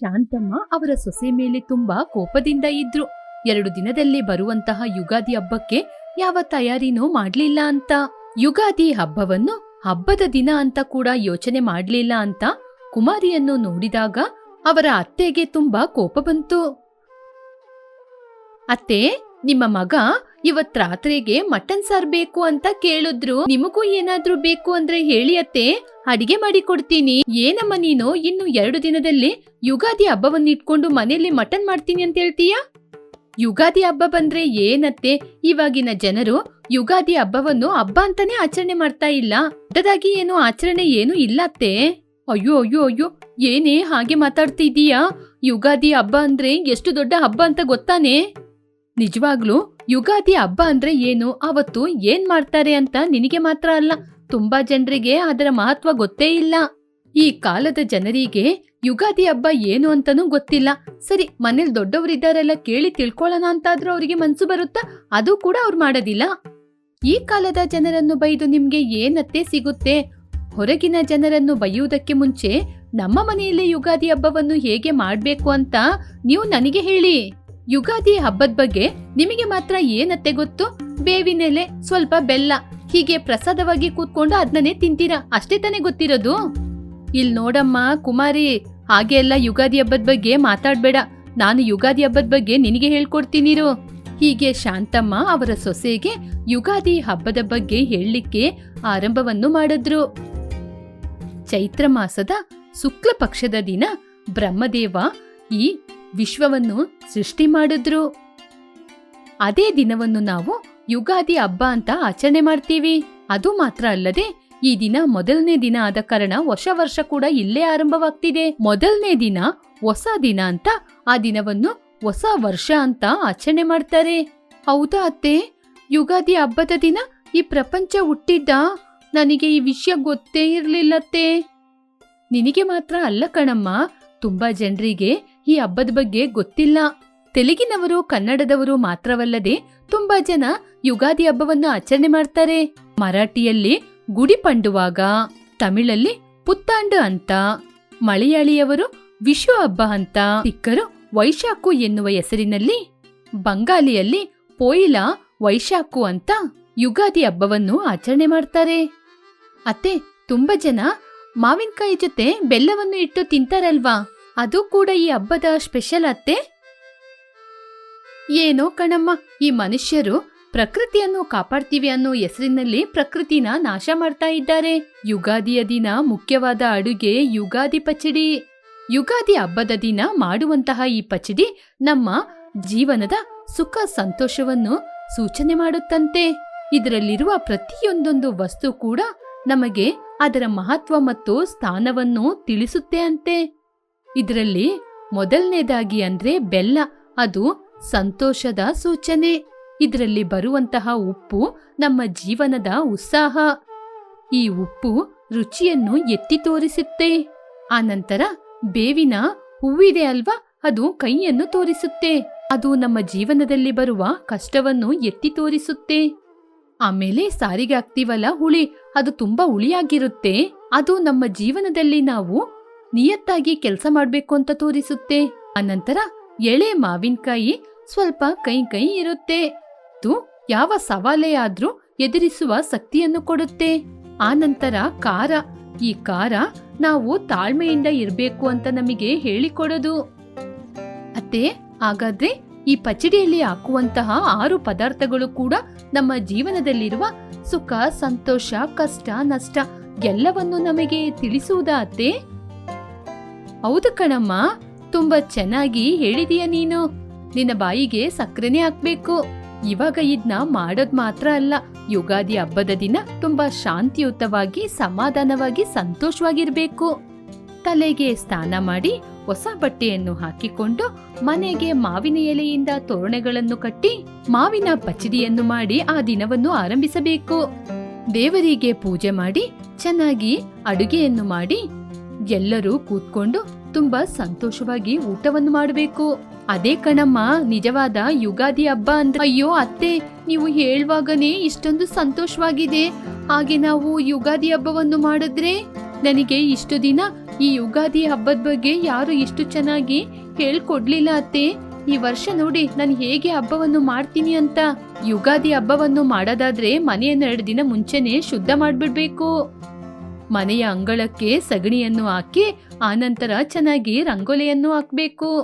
ಶಾಂತಮ್ಮ ಅವರ ಸೊಸೆ ಮೇಲೆ ತುಂಬಾ ಕೋಪದಿಂದ ಇದ್ರು. ಎರಡು ದಿನದಲ್ಲಿ ಬರುವಂತಹ ಯುಗಾದಿ ಹಬ್ಬಕ್ಕೆ ಯಾವ ತಯಾರಿನೂ ಮಾಡ್ಲಿಲ್ಲ ಅಂತ. ಯುಗಾದಿ ಹಬ್ಬವನ್ನು ಹಬ್ಬದ ದಿನ ಅಂತ ಕೂಡ ಯೋಚನೆ ಮಾಡ್ಲಿಲ್ಲ ಅಂತ ಕುಮಾರಿಯನ್ನು ನೋಡಿದಾಗ ಅವರ ಅತ್ತೆಗೆ ತುಂಬಾ ಕೋಪ ಬಂತು. ಅತ್ತೆ, ನಿಮ್ಮ ಮಗ ಇವತ್ ರಾತ್ರಿಗೆ ಮಟನ್ ಸಾರ್ ಬೇಕು ಅಂತ ಕೇಳಿದ್ರು. ನಿಮಗೂ ಏನಾದ್ರೂ ಬೇಕು ಅಂದ್ರೆ ಹೇಳಿ ಅತ್ತೆ. ಅಡಿಗೆ ಮಾಡಿ ಕೊಡ್ತೀನಿ. ಏನಮ್ಮ ನೀನು? ಇನ್ನು ಎರಡು ದಿನದಲ್ಲಿ ಯುಗಾದಿ ಹಬ್ಬವನ್ನ ಇಟ್ಕೊಂಡು ಮನೆಯಲ್ಲಿ ಮಟನ್ ಮಾಡ್ತೀನಿ ಅಂತ ಹೇಳ್ತೀಯಾ? ಯುಗಾದಿ ಹಬ್ಬ ಬಂದ್ರೆ ಏನತ್ತೆ? ಇವಾಗಿನ ಜನರು ಯುಗಾದಿ ಹಬ್ಬವನ್ನು ಹಬ್ಬ ಅಂತಾನೆ ಆಚರಣೆ ಮಾಡ್ತಾ ಇಲ್ಲ. ದೊಡ್ಡದಾಗಿ ಏನು ಆಚರಣೆ ಏನು ಇಲ್ಲತ್ತೆ ಅಯ್ಯೋ ಅಯ್ಯೋ ಅಯ್ಯೋ. ಏನೇ ಹಾಗೆ ಮಾತಾಡ್ತಿದೀಯಾ ಯುಗಾದಿ ಹಬ್ಬ ಅಂದ್ರೆ ಎಷ್ಟು ದೊಡ್ಡ ಹಬ್ಬ ಅಂತ ಗೊತ್ತಾನೆ? ನಿಜವಾಗ್ಲೂ ಯುಗಾದಿ ಹಬ್ಬ ಅಂದ್ರೆ ಏನು? ಅವತ್ತು ಏನ್ ಮಾಡ್ತಾರೆ ಅಂತ ನಿನಗೆ ಮಾತ್ರ ಅಲ್ಲ, ತುಂಬಾ ಜನರಿಗೆ ಅದರ ಮಹತ್ವ ಗೊತ್ತೇ ಇಲ್ಲ. ಈ ಕಾಲದ ಜನರಿಗೆ ಯುಗಾದಿ ಹಬ್ಬ ಏನು ಅಂತಾನೂ ಗೊತ್ತಿಲ್ಲ. ಸರಿ, ಮನೇಲಿ ದೊಡ್ಡವರಿದ್ದಾರೆಲ್ಲ ಕೇಳಿ ತಿಳ್ಕೊಳ್ಳೋಣ ಅಂತಾದ್ರೂ ಅವರಿಗೆ ಮನ್ಸು ಬರುತ್ತಾ? ಅದು ಕೂಡ ಅವ್ರು ಮಾಡೋದಿಲ್ಲ. ಈ ಕಾಲದ ಜನರನ್ನು ಬೈದು ನಿಮ್ಗೆ ಏನತ್ತೆ ಸಿಗುತ್ತೆ? ಹೊರಗಿನ ಜನರನ್ನು ಬೈಯುವುದಕ್ಕೆ ಮುಂಚೆ ನಮ್ಮ ಮನೆಯಲ್ಲಿ ಯುಗಾದಿ ಹಬ್ಬವನ್ನು ಹೇಗೆ ಮಾಡಬೇಕು ಅಂತ ನೀವು ನನಗೆ ಹೇಳಿ. ಯುಗಾದಿ ಹಬ್ಬದ ಬಗ್ಗೆ ನಿಮಗೆ ಮಾತ್ರ ಏನತ್ತೆ ಗೊತ್ತು? ಬೇವಿನೆಲೆ ಸ್ವಲ್ಪ ಬೆಲ್ಲ. ಹೀಗೆ ಪ್ರಸಾದವಾಗಿ ಕೂತ್ಕೊಂಡು ಅದನ್ನೇ ತಿಂತೀರಾ? ಅಷ್ಟೇ ತಾನೇ ಗೊತ್ತಿರೋದು? ಇಲ್ ನೋಡಮ್ಮ, ಕುಮಾರಿ, ಹಾಗೆ ಎಲ್ಲ ಯುಗಾದಿ ಹಬ್ಬದ ಬಗ್ಗೆ ಮಾತಾಡ್ಬೇಡ. ನಾನು ಯುಗಾದಿ ಹಬ್ಬದ ಬಗ್ಗೆ ನಿನಗೆ ಹೇಳ್ಕೊಡ್ತೀನಿರು ಹೀಗೆ ಶಾಂತಮ್ಮ ಅವರ ಸೊಸೆಗೆ ಯುಗಾದಿ ಹಬ್ಬದ ಬಗ್ಗೆ ಹೇಳಲಿಕ್ಕೆ ಆರಂಭವನ್ನು ಮಾಡಿದ್ರು. ಚೈತ್ರ ಮಾಸದ ಶುಕ್ಲ ಪಕ್ಷದ ದಿನ ಬ್ರಹ್ಮದೇವ ಈ ವಿಶ್ವವನ್ನು ಸೃಷ್ಟಿ ಮಾಡಿದ್ರು. ಅದೇ ದಿನವನ್ನು ನಾವು ಯುಗಾದಿ ಹಬ್ಬ ಅಂತ ಆಚರಣೆ ಮಾಡ್ತೀವಿ. ಅದು ಮಾತ್ರ ಅಲ್ಲದೆ ಈ ದಿನ ಮೊದಲನೇ ದಿನ ಆದ ಕಾರಣ ಹೊಸ ವರ್ಷ ಕೂಡ ಇಲ್ಲೇ ಆರಂಭವಾಗ್ತಿದೆ. ಮೊದಲನೇ ದಿನ ಹೊಸ ದಿನ ಅಂತ ಆ ದಿನವನ್ನು ಹೊಸ ವರ್ಷ ಅಂತ ಆಚರಣೆ ಮಾಡ್ತಾರೆ. ಹೌದಾ ಅತ್ತೆ? ಯುಗಾದಿ ಹಬ್ಬದ ದಿನ ಈ ಪ್ರಪಂಚ ಹುಟ್ಟಿದ್ದ? ನನಗೆ ಈ ವಿಷಯ ಗೊತ್ತೇ ಇರ್ಲಿಲ್ಲತ್ತೆ ನಿನಗೆ ಮಾತ್ರ ಅಲ್ಲ ಕಣಮ್ಮ. ತುಂಬಾ ಜನರಿಗೆ ಈ ಹಬ್ಬದ ಬಗ್ಗೆ ಗೊತ್ತಿಲ್ಲ. ತೆಲುಗಿನವರು, ಕನ್ನಡದವರು ಮಾತ್ರವಲ್ಲದೆ ತುಂಬಾ ಜನ ಯುಗಾದಿ ಹಬ್ಬವನ್ನು ಆಚರಣೆ ಮಾಡ್ತಾರೆ. ಮರಾಠಿಯಲ್ಲಿ ಗುಡಿ ಪಂಡುವಾಗ, ತಮಿಳಲ್ಲಿ ಪುತ್ತಾಂಡು ಅಂತ, ಮಲಯಾಳಿಯವರು ವಿಶ್ವ ಹಬ್ಬ ಅಂತ ಸಿಕ್ಕರು ವೈಶಾಖು ಎನ್ನುವ ಹೆಸರಿನಲ್ಲಿ, ಬಂಗಾಲಿಯಲ್ಲಿ ಪೋಯಿಲ ವೈಶಾಖು ಅಂತ ಯುಗಾದಿ ಹಬ್ಬವನ್ನು ಆಚರಣೆ ಮಾಡ್ತಾರೆ. ಅತ್ತೆ, ತುಂಬಾ ಜನ ಮಾವಿನಕಾಯಿ ಜೊತೆ ಬೆಲ್ಲವನ್ನು ಇಟ್ಟು ತಿಂತಾರಲ್ವಾ? ಅದು ಕೂಡ ಈ ಹಬ್ಬದ ಸ್ಪೆಷಲ್ ಅತ್ತೆ? ಏನೋ ಕಣಮ್ಮ, ಈ ಮನುಷ್ಯರು ಪ್ರಕೃತಿಯನ್ನು ಕಾಪಾಡ್ತೀವಿ ಅನ್ನೋ ಹೆಸರಿನಲ್ಲಿ ಪ್ರಕೃತಿನ ನಾಶ ಮಾಡ್ತಾ ಇದ್ದಾರೆ. ಯುಗಾದಿಯ ದಿನ ಮುಖ್ಯವಾದ ಅಡುಗೆ ಯುಗಾದಿ ಪಚಡಿ. ಯುಗಾದಿ ಹಬ್ಬದ ದಿನ ಮಾಡುವಂತಹ ಈ ಪಚಡಿ ನಮ್ಮ ಜೀವನದ ಸುಖ ಸಂತೋಷವನ್ನು ಸೂಚನೆ ಮಾಡುತ್ತಂತೆ. ಇದರಲ್ಲಿರುವ ಪ್ರತಿಯೊಂದೊಂದು ವಸ್ತು ಕೂಡ ನಮಗೆ ಅದರ ಮಹತ್ವ ಮತ್ತು ಸ್ಥಾನವನ್ನು ತಿಳಿಸುತ್ತೆ ಅಂತೆ. ಇದರಲ್ಲಿ ಮೊದಲನೇದಾಗಿ ಅಂದ್ರೆ ಬೆಲ್ಲ. ಅದು ಸಂತೋಷದ ಸೂಚನೆ. ಇದರಲ್ಲಿ ಬರುವಂತಹ ಉಪ್ಪು ನಮ್ಮ ಜೀವನದ ಉತ್ಸಾಹ. ಈ ಉಪ್ಪು ರುಚಿಯನ್ನು ಎತ್ತಿ ತೋರಿಸುತ್ತೆ. ಆನಂತರ ಬೇವಿನ ಹೂವಿದೆ ಅಲ್ವಾ? ಅದು ಕೈಯನ್ನು ತೋರಿಸುತ್ತೆ. ಅದು ನಮ್ಮ ಜೀವನದಲ್ಲಿ ಬರುವ ಕಷ್ಟವನ್ನು ಎತ್ತಿ ತೋರಿಸುತ್ತೆ. ಆಮೇಲೆ ಸಾರಿಗೆ ಹಾಕ್ತೀವಲ್ಲ ಹುಳಿ? ಅದು ತುಂಬಾ ಹುಳಿಯಾಗಿರುತ್ತೆ. ಅದು ನಮ್ಮ ಜೀವನದಲ್ಲಿ ನಾವು ನಿಯತ್ತಾಗಿ ಕೆಲಸ ಮಾಡಬೇಕು ಅಂತ ತೋರಿಸುತ್ತೆ. ಅನಂತರ ಎಳೆ ಮಾವಿನಕಾಯಿ ಸ್ವಲ್ಪ ಕೈ ಕೈ ಇರುತ್ತೆ. ತು ಯಾವ ಸವಾಲೇ ಆದ್ರೂ ಎದುರಿಸುವ ಶಕ್ತಿಯನ್ನು ಕೊಡುತ್ತೆ. ಆನಂತರ ಖಾರ. ಈ ಖಾರ ನಾವು ತಾಳ್ಮೆಯಿಂದ ಇರಬೇಕು ಅಂತ ನಮಗೆ ಹೇಳಿಕೊಡೋದು. ಅತ್ತೆ, ಹಾಗಾದ್ರೆ ಈ ಪಚಡಿಯಲ್ಲಿ ಹಾಕುವಂತಹ ಆರು ಪದಾರ್ಥಗಳು ಕೂಡ ನಮ್ಮ ಜೀವನದಲ್ಲಿರುವ ಸುಖ, ಸಂತೋಷ, ಕಷ್ಟ, ನಷ್ಟ ಎಲ್ಲವನ್ನು ನಮಗೆ ತಿಳಿಸುವುದಾ ಅತ್ತೆ? ಹೌದು ಕಣಮ್ಮ, ತುಂಬಾ ಚೆನ್ನಾಗಿ ಹೇಳಿದೀಯ ನೀನು. ನಿನ್ನ ಬಾಯಿಗೆ ಸಕ್ಕರೆನೆ ಹಾಕ್ಬೇಕು. ಇವಾಗ ಇದನ್ನ ಮಾಡೋದ್ ಮಾತ್ರ ಅಲ್ಲ, ಯುಗಾದಿ ಹಬ್ಬದ ದಿನ ತುಂಬಾ ಶಾಂತಿಯುತವಾಗಿ, ಸಮಾಧಾನವಾಗಿ, ಸಂತೋಷವಾಗಿರ್ಬೇಕು. ತಲೆಗೆ ಸ್ನಾನ ಮಾಡಿ ಹೊಸ ಬಟ್ಟೆಯನ್ನು ಹಾಕಿಕೊಂಡು ಮನೆಗೆ ಮಾವಿನ ಎಲೆಯಿಂದ ತೋರಣಗಳನ್ನು ಕಟ್ಟಿ ಮಾವಿನ ಪಚಡಿಯನ್ನು ಮಾಡಿ ಆ ದಿನವನ್ನು ಆರಂಭಿಸಬೇಕು. ದೇವರಿಗೆ ಪೂಜೆ ಮಾಡಿ ಚೆನ್ನಾಗಿ ಅಡುಗೆಯನ್ನು ಮಾಡಿ ಎಲ್ಲರೂ ಕೂತ್ಕೊಂಡು ತುಂಬಾ ಸಂತೋಷವಾಗಿ ಊಟವನ್ನು ಮಾಡಬೇಕು. ಅದೇ ಕಣಮ್ಮ, ನಿಜವಾದ ಯುಗಾದಿ ಹಬ್ಬ ಅಂದ್ರೆ ಅಯ್ಯೋ ಅತ್ತೆ, ನೀವು ಹೇಳುವಾಗನೇ ಇಷ್ಟೊಂದು ಸಂತೋಷವಾಗಿದೆ. ಹಾಗೆ ನಾವು ಯುಗಾದಿ ಹಬ್ಬವನ್ನು ಮಾಡಿದ್ರೆ ನನಗೆ ಇಷ್ಟು ದಿನ ಈ ಯುಗಾದಿ ಹಬ್ಬದ ಬಗ್ಗೆ ಯಾರು ಇಷ್ಟು ಚೆನ್ನಾಗಿ ಹೇಳ್ಕೊಡ್ಲಿಲ್ಲ ಅತ್ತೆ. ಈ ವರ್ಷ ನೋಡಿ ನಾನು ಹೇಗೆ ಹಬ್ಬವನ್ನು ಮಾಡ್ತೀನಿ ಅಂತ. ಯುಗಾದಿ ಹಬ್ಬವನ್ನು ಮಾಡೋದಾದ್ರೆ ಮನೆಯನ್ನು ಎರಡು ದಿನ ಮುಂಚೆನೆ ಶುದ್ಧ ಮಾಡ್ಬಿಡ್ಬೇಕು. ಮನೆಯ ಅಂಗಳಕ್ಕೆ ಸಗಣಿಯನ್ನು ಹಾಕಿ ಆನಂತರ ಚೆನ್ನಾಗಿ ರಂಗೋಲಿಯನ್ನು ಹಾಕಬೇಕು.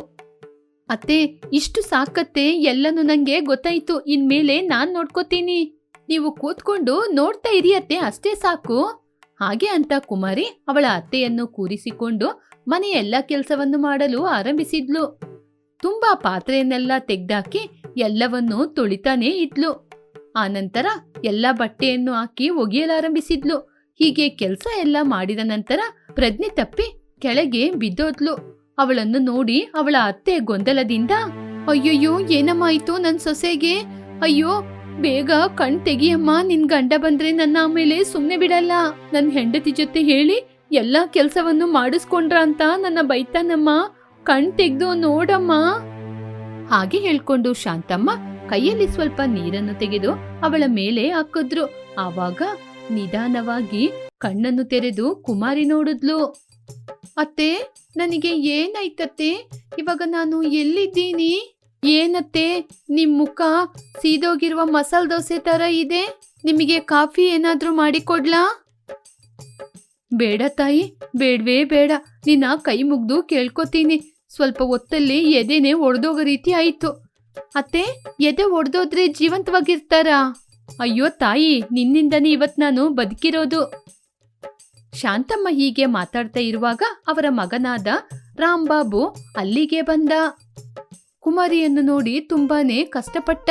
ಅತ್ತೆ, ಇಷ್ಟು ಸಾಕತ್ತೆ, ಎಲ್ಲನೂ ನಂಗೆ ಗೊತ್ತಾಯ್ತು. ಇನ್ಮೇಲೆ ನಾನು ನೋಡ್ಕೋತೀನಿ. ನೀವು ಕೂತ್ಕೊಂಡು ನೋಡ್ತಾ ಇರಿ ಅತ್ತೆ, ಅಷ್ಟೇ ಸಾಕು. ಹಾಗೆ ಅಂತ ಕುಮಾರಿ ಅವಳ ಅತ್ತೆಯನ್ನು ಕೂರಿಸಿಕೊಂಡು ಮನೆಯ ಎಲ್ಲ ಕೆಲಸವನ್ನು ಮಾಡಲು ಆರಂಭಿಸಿದ್ಲು. ತುಂಬಾ ಪಾತ್ರೆಯನ್ನೆಲ್ಲ ತೆಗ್ದಾಕಿ ಎಲ್ಲವನ್ನೂ ತೊಳಿತಾನೇ ಇದ್ಲು. ಆನಂತರ ಎಲ್ಲ ಬಟ್ಟೆಯನ್ನು ಹಾಕಿ ಒಗೆಯಲಾರಂಭಿಸಿದ್ಲು. ಹೀಗೆ ಕೆಲಸ ಎಲ್ಲ ಮಾಡಿದ ನಂತರ ಪ್ರಜ್ಞೆ ತಪ್ಪಿ ಕೆಳಗೆ ಬಿದ್ದೋದ್ಲು. ಅವಳನ್ನು ನೋಡಿ ಅವಳ ಅತ್ತೆ ಗೊಂದಲದಿಂದ, ಅಯ್ಯಯ್ಯೋ, ಏನಮ್ಮಾಯ್ತು ನನ್ ಸೊಸೆಗೆ? ಅಯ್ಯೋ, ಬೇಗ ಕಣ್ ತೆಗಿಯಮ್ಮ, ನಿನ್ ಗಂಡ ಬಂದ್ರೆ ನನ್ನ ಆಮೇಲೆ ಸುಮ್ನೆ ಬಿಡಲ್ಲ. ನನ್ ಹೆಂಡತಿ ಜೊತೆ ಹೇಳಿ ಎಲ್ಲಾ ಕೆಲ್ಸವನ್ನು ಮಾಡಿಸ್ಕೊಂಡ್ರ ಅಂತ ನನ್ನ ಬೈತಾನಮ್ಮ. ಕಣ್ ತೆಗ್ದು ನೋಡಮ್ಮ. ಹಾಗೆ ಹೇಳ್ಕೊಂಡು ಶಾಂತಮ್ಮ ಕೈಯಲ್ಲಿ ಸ್ವಲ್ಪ ನೀರನ್ನು ತೆಗೆದು ಅವಳ ಮೇಲೆ ಹಾಕಿದ್ರು. ಆವಾಗ ನಿಧಾನವಾಗಿ ಕಣ್ಣನ್ನು ತೆರೆದು ಕುಮಾರಿ ನೋಡಿದ್ಲು. ಅತ್ತೆ, ನನಗೆ ಏನಾಯ್ತತ್ತೆ? ಇವಾಗ ನಾನು ಎಲ್ಲಿದ್ದೀನಿ? ಏನತ್ತೆ? ನಿಮ್ ಮುಖ ಸೀದೋಗಿರುವ ಮಸಾಲ ದೋಸೆ ತರ ಇದೆ. ನಿಮಗೆ ಕಾಫಿ ಏನಾದ್ರೂ ಮಾಡಿಕೊಡ್ಲಾ ಬೇಡ ತಾಯಿ, ಬೇಡವೇ ಬೇಡ. ನಿನ್ನ ಕೈ ಮುಗ್ದು ಕೇಳ್ಕೊತೀನಿ. ಸ್ವಲ್ಪ ಹೊತ್ತಲ್ಲಿ ಎದೆನೆ ಒಡೆದೋಗೋ ರೀತಿ ಆಯ್ತು. ಅತ್ತೆ, ಎದೆ ಒಡೆದೋದ್ರೆ ಜೀವಂತವಾಗಿರ್ತಾರಾ? ಅಯ್ಯೋ ತಾಯಿ, ನಿನ್ನಿಂದನೇ ಇವತ್ ನಾನು ಬದುಕಿರೋದು. ಶಾಂತಮ್ಮ ಹೀಗೆ ಮಾತಾಡ್ತಾ ಇರುವಾಗ ಅವರ ಮಗನಾದ ರಾಂಬಾಬು ಅಲ್ಲಿಗೆ ಬಂದ. ಕುಮಾರಿಯನ್ನು ನೋಡಿ ತುಂಬಾನೇ ಕಷ್ಟಪಟ್ಟ.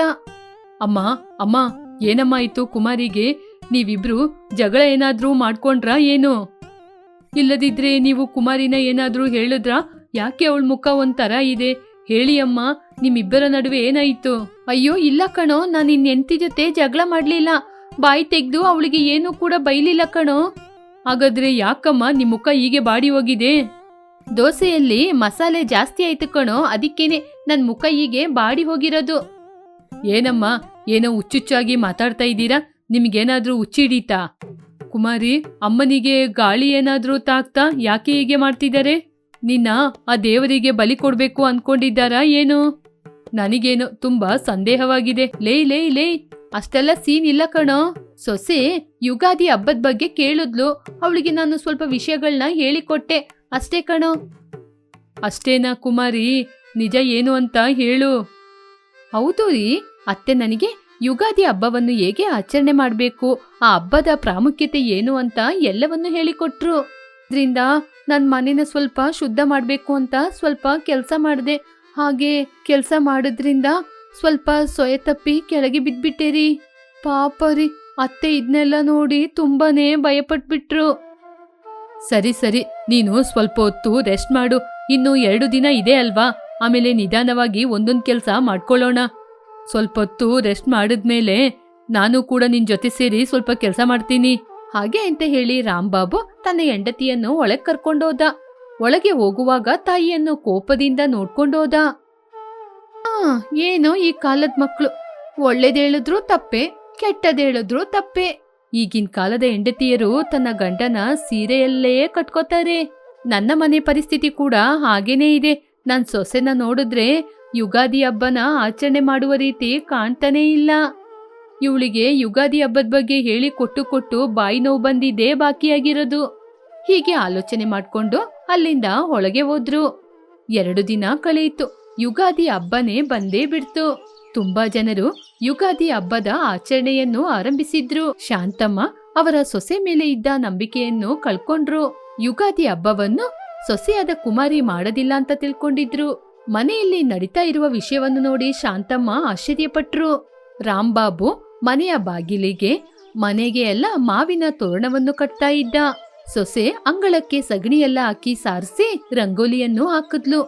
ಅಮ್ಮ ಅಮ್ಮ, ಏನಮ್ಮ ಇತ್ತು ಕುಮಾರಿಗೆ? ನೀವಿಬ್ರು ಜಗಳ ಏನಾದ್ರೂ ಮಾಡ್ಕೊಂಡ್ರಾ ಏನು? ಇಲ್ಲದಿದ್ರೆ ನೀವು ಕುಮಾರಿನ ಏನಾದ್ರೂ ಹೇಳಿದ್ರ? ಯಾಕೆ ಅವಳ ಮುಖ ಒಂಥರ ಇದೆ? ಹೇಳಿ ಅಮ್ಮ. ನಿಮ್ಮಿಬ್ಬರ ನಡುವೆ ಏನಾಯ್ತು? ಅಯ್ಯೋ, ಇಲ್ಲ ಕಣೋ, ನಾನು ನಿನ್ನ ಹೆಂಡತಿ ಜೊತೆ ಜಗಳ ಮಾಡ್ಲಿಲ್ಲ. ಬಾಯಿ ತೆಗ್ದು ಅವಳಿಗೆ ಏನು ಕೂಡ ಬೈಲಿಲ್ಲ ಕಣೋ. ಹಾಗಾದ್ರೆ ಯಾಕಮ್ಮ ನಿಮ್ಮ ಮುಖ ಹೀಗೆ ಬಾಡಿ ಹೋಗಿದೆ? ದೋಸೆಯಲ್ಲಿ ಮಸಾಲೆ ಜಾಸ್ತಿ ಆಯ್ತು ಕಣೋ, ಅದಕ್ಕೇನೆ ನನ್ನ ಮುಖ ಹೀಗೆ ಬಾಡಿ ಹೋಗಿರೋದು. ಏನಮ್ಮ, ಏನೋ ಹುಚ್ಚುಚ್ಚಾಗಿ ಮಾತಾಡ್ತಾ ಇದ್ದೀರಾ? ನಿಮ್ಗೇನಾದ್ರೂ ಹುಚ್ಚಿಡೀತಾ ಕುಮಾರಿ, ಅಮ್ಮನಿಗೆ ಗಾಳಿ ಏನಾದರೂ ತಾಕ್ತಾ ಯಾಕೆ ಹೀಗೆ ಮಾಡ್ತಿದ್ದಾರೆ? ನಿನ್ನ ಆ ದೇವರಿಗೆ ಬಲಿ ಕೊಡಬೇಕು ಅನ್ಕೊಂಡಿದ್ದಾರಾ ಏನು? ನನಗೇನು ತುಂಬಾ ಸಂದೇಹವಾಗಿದೆ. ಲೇ ಲೇ ಲೇ. ಅಷ್ಟೆಲ್ಲ ಸೀನ್ ಇಲ್ಲ ಕಣೋ. ಸೊಸೆ, ಯುಗಾದಿ ಹಬ್ಬದ ಬಗ್ಗೆ ಕೇಳಿದ್ಲು. ಅವಳಿಗೆ ನಾನು ಸ್ವಲ್ಪ ವಿಷಯಗಳನ್ನ ಹೇಳಿಕೊಟ್ಟೆ. ಅಷ್ಟೇ ಕಣೋ. ಅಷ್ಟೇನಾ ಕುಮಾರಿ? ನಿಜ ಏನು ಅಂತ ಹೇಳು. ಹೌದು ರೀ. ಅತ್ತೆ ನನಗೆ ಯುಗಾದಿ ಹಬ್ಬವನ್ನು ಹೇಗೆ ಆಚರಣೆ ಮಾಡಬೇಕು? ಆ ಹಬ್ಬದ ಪ್ರಾಮುಖ್ಯತೆ ಏನು ಅಂತ ಎಲ್ಲವನ್ನು ಹೇಳಿಕೊಟ್ರು. ಇದರಿಂದ ನನ್ನ ಮನೇನ ಸ್ವಲ್ಪ ಶುದ್ಧ ಮಾಡಬೇಕು ಅಂತ ಸ್ವಲ್ಪ ಕೆಲಸ ಮಾಡಿದೆ. ಹಾಗೆ ಕೆಲಸ ಮಾಡೋದ್ರಿಂದ ಸ್ವಲ್ಪ ಸೊಯ ತಪ್ಪಿ ಕೆಳಗೆ ಬಿದ್ಬಿಟ್ಟೇರಿ. ಪಾಪ ರೀ, ಅತ್ತೆ ಇದನ್ನೆಲ್ಲ ನೋಡಿ ತುಂಬಾನೇ ಭಯಪಟ್ಬಿಟ್ರು. ಸರಿ ಸರಿ, ನೀನು ಸ್ವಲ್ಪ ಹೊತ್ತು ರೆಸ್ಟ್ ಮಾಡು, ಇನ್ನು ಎರಡು ದಿನ ಇದೆ ಅಲ್ವಾ? ಆಮೇಲೆ ನಿಧಾನವಾಗಿ ಒಂದೊಂದು ಕೆಲಸ ಮಾಡ್ಕೊಳ್ಳೋಣ. ಸ್ವಲ್ಪ ಹೊತ್ತು ರೆಸ್ಟ್ ಮಾಡಿದ್ಮೇಲೆ ನಾನು ಕೂಡ ನಿನ್ ಜೊತೆ ಸೇರಿ ಸ್ವಲ್ಪ ಕೆಲಸ ಮಾಡ್ತೀನಿ. ಹಾಗೆ ಅಂತ ಹೇಳಿ ರಾಮ್ಬಾಬು ತನ್ನ ಹೆಂಡತಿಯನ್ನು ಒಳಗೆ ಕರ್ಕೊಂಡೋದ ಒಳಗೆ ಹೋಗುವಾಗ ತಾಯಿಯನ್ನು ಕೋಪದಿಂದ ನೋಡ್ಕೊಂಡೋದ ಆ, ಏನೋ ಈ ಕಾಲದ ಮಕ್ಕಳು ಒಳ್ಳೇದೇಳಿದ್ರು ತಪ್ಪೆ, ಕೆಟ್ಟದೇಳಿದ್ರು ತಪ್ಪೆ. ಈಗಿನ ಕಾಲದ ಹೆಂಡತಿಯರು ತನ್ನ ಗಂಡನ ಸೀರೆಯಲ್ಲೇ ಕಟ್ಕೋತಾರೆ. ನನ್ನ ಮನೆ ಪರಿಸ್ಥಿತಿ ಕೂಡ ಹಾಗೇನೇ ಇದೆ. ನನ್ನ ಸೊಸೆನ ನೋಡಿದ್ರೆ ಯುಗಾದಿ ಹಬ್ಬನ ಆಚರಣೆ ಮಾಡುವ ರೀತಿ ಕಾಣ್ತಾನೇ ಇಲ್ಲ. ಇವಳಿಗೆ ಯುಗಾದಿ ಹಬ್ಬದ ಬಗ್ಗೆ ಹೇಳಿ ಕೊಟ್ಟು ಕೊಟ್ಟು ಬಾಯಿ ನೋವು ಬಂದಿದ್ದೇ ಬಾಕಿಯಾಗಿರೋದು. ಹೀಗೆ ಆಲೋಚನೆ ಮಾಡ್ಕೊಂಡು ಅಲ್ಲಿಂದ ಒಳಗೆ ಹೋದ್ರು. ಎರಡು ದಿನ ಕಳೆಯಿತು. ಯುಗಾದಿ ಹಬ್ಬನೇ ಬಂದೇ ಬಿಡ್ತು. ತುಂಬಾ ಜನರು ಯುಗಾದಿ ಹಬ್ಬದ ಆಚರಣೆಯನ್ನು ಆರಂಭಿಸಿದ್ರು. ಶಾಂತಮ್ಮ ಅವರ ಸೊಸೆ ಮೇಲೆ ಇದ್ದ ನಂಬಿಕೆಯನ್ನು ಕಳ್ಕೊಂಡ್ರು. ಯುಗಾದಿ ಹಬ್ಬವನ್ನು ಸೊಸೆಯಾದ ಕುಮಾರಿ ಮಾಡದಿಲ್ಲ ಅಂತ ತಿಳ್ಕೊಂಡಿದ್ರು. ಮನೆಯಲ್ಲಿ ನಡೀತಾ ಇರುವ ವಿಷಯವನ್ನು ನೋಡಿ ಶಾಂತಮ್ಮ ಆಶ್ಚರ್ಯಪಟ್ರು. ರಾಮ್ಬಾಬು ಮನೆಯ ಬಾಗಿಲಿಗೆ ಮನೆಗೆ ಎಲ್ಲ ಮಾವಿನ ತೋರಣವನ್ನು ಕಟ್ತಾ ಇದ್ದ. ಸೊಸೆ ಅಂಗಳಕ್ಕೆ ಸಗಣಿಯೆಲ್ಲ ಹಾಕಿ ಸಾರಿಸಿ ರಂಗೋಲಿಯನ್ನು ಹಾಕಿದ್ಲು.